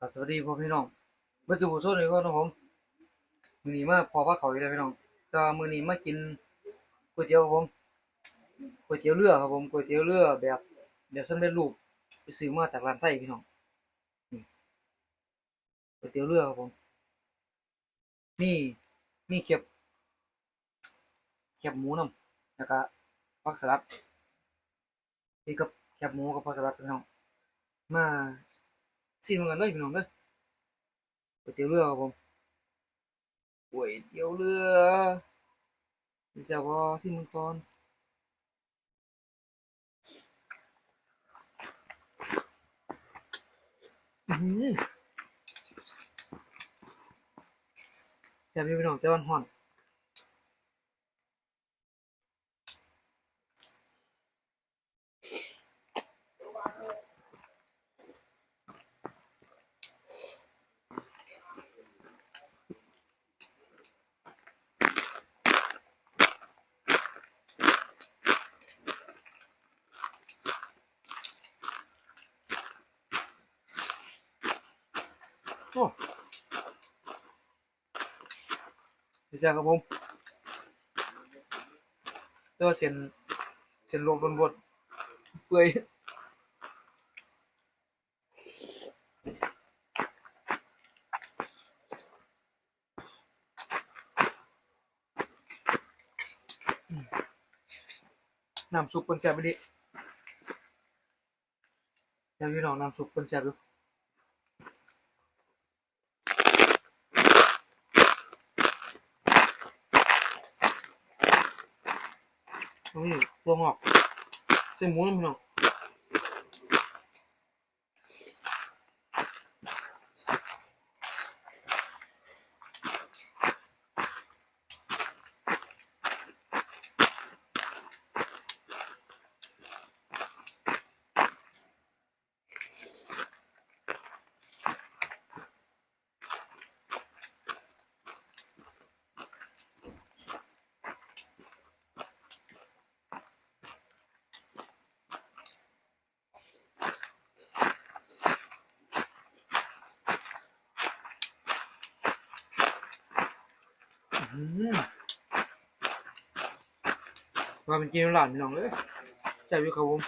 ครับสวัสดีพ่อพี่น้องเมื่อสู่โซนเลยก็นะผมมือนี้มาพอพระเขาอีกแล้วพี่น้องก็มือนี้มากินก๋วยเตี๋ยวครับผมก๋วยเตี๋ยวเรือครับผมก๋วยเตี๋ยวเรือแบบแบบสำเร็จรูปไปซื้อมาจากร้านไทยพี่น้องก๋วยเตี๋ยวเรือครับผมมีมีเก็บแคบหมูน้ำแล้วก็ผักสลัดนี่กับแคบหมูกับผักสลัดพี่น้องมา ซิมกันเลยพี่น้องเด้อก๋วยเตี๋ยวเรือครับผมก๋วยเตี๋ยวเรือนี่จะบ่ซิมมันก่อนอื้อหือแซ่บอยู่พี่น้องแต่ว่ามันร้อน โอ้นี่จ้าครับผมแต่ว่าเส้นเส้นลวกบดเปื่อยน้ำซุปเปิ้นแซ่บไปดิแซ่บพี่น้องน้ำซุปเปิ้นแซ่บอยู่ นี่ตัวงอกเส้นหมูน้ำพี่น้อง ว่ามันกินหลานพี่น้องเลยแซ่บอยู่ครับผม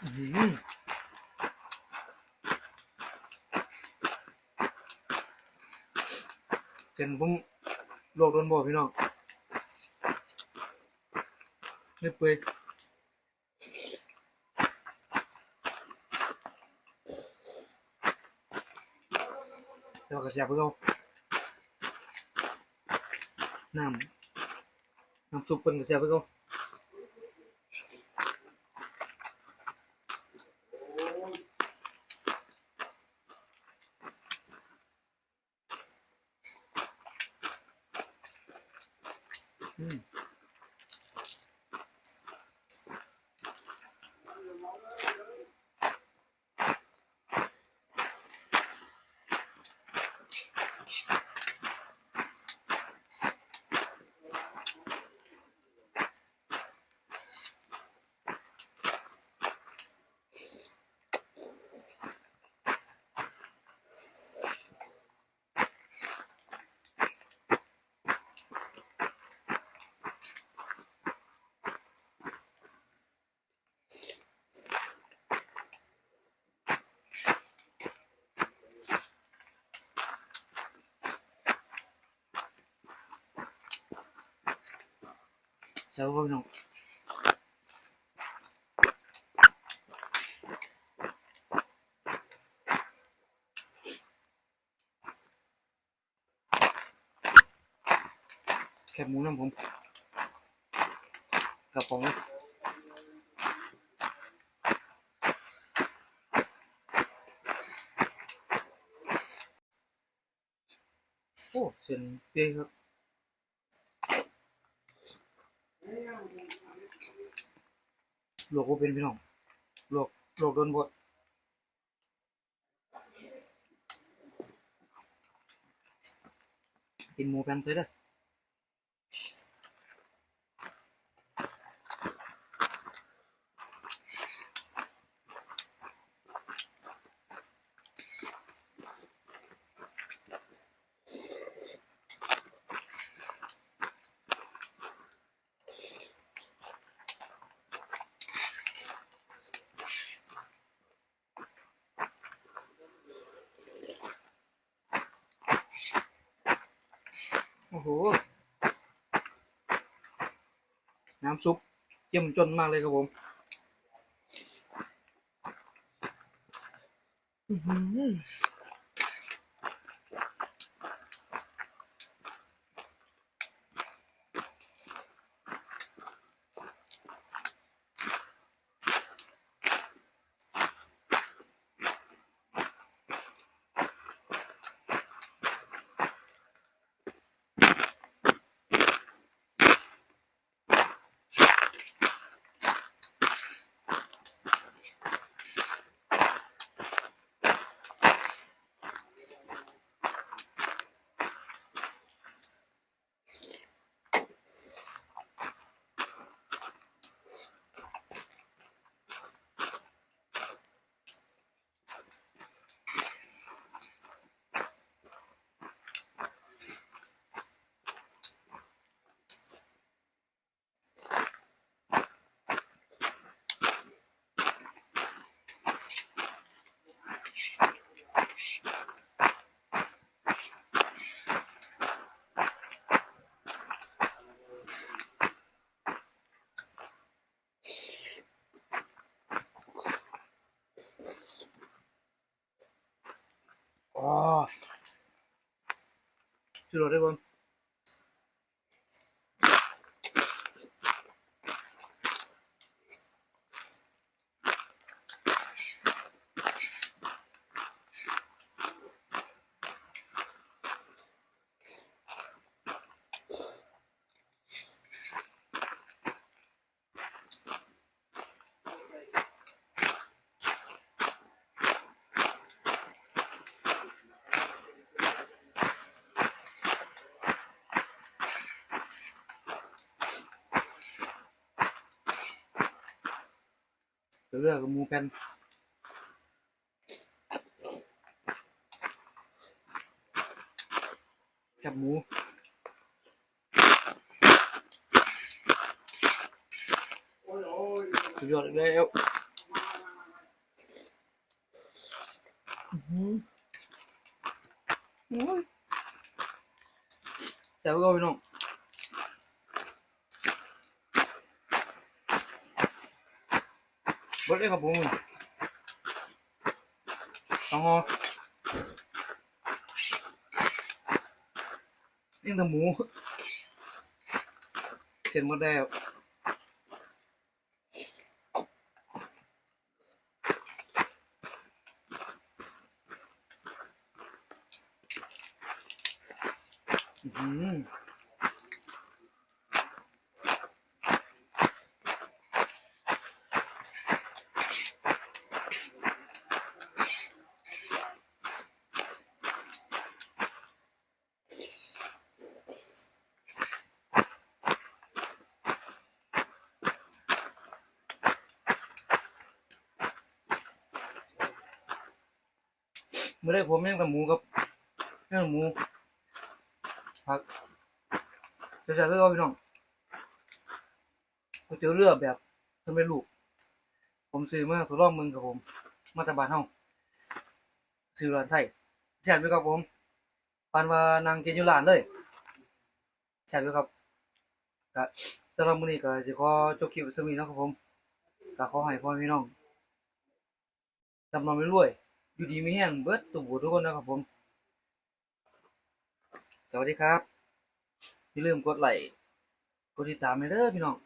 เส้นผมลวกโดนบ่พี่น้องเรียบเปื่อยแล้วก็เสียบเอาน้ำน้ำซุปเป็นก็เสียบไปเอาอืมเสียบไปเอาพี่น้องแคบหมูน้ำผมกระป๋องเลยโอเส้นเปียครับลวกก็เป็นพี่น้องลวกลวกโดนบดกินหมูแผ่นใส่เด้ อ้โห น้ำซุปเยี่ยมจนมากเลยครับผมอื จุด เดี๋ยวเลือกกับหมูแผ่นแคบหมูสุดยอดอีกแล้วอื้อหือโอ้ยแซ่บก็พี่น้อง บดเลยครับผมสองหอนี่แต่หมู เสร็จหมดแล้วอื้อหื อเมื่อไรผมยังแต่หมูกับยังแต่หมูผักจะจะเลือกพี่น้องก๋วยเตี๋ยวเรือแบบสำเร็จรูปผมซื้อมาทดลองมึงกับผม มาจาบานเฮาซื้อร้านไทยแซ่บไหมครับผมปานว่านางกินอยู่ร้านเลยแซ่บไหมครับก็สำหรับมื้อนี้ก็สิขอจบคลิปไว้สมีนาะครับผมก็ขอให้พ่อพี่น้องร่ำรวยรวย อยู่ดีมีแห้งเบิดทุกผู้ทุกคนนะครับผม สวัสดีครับ อย่าลืมกดไลค์ กดติดตามให้เด้อพี่น้อง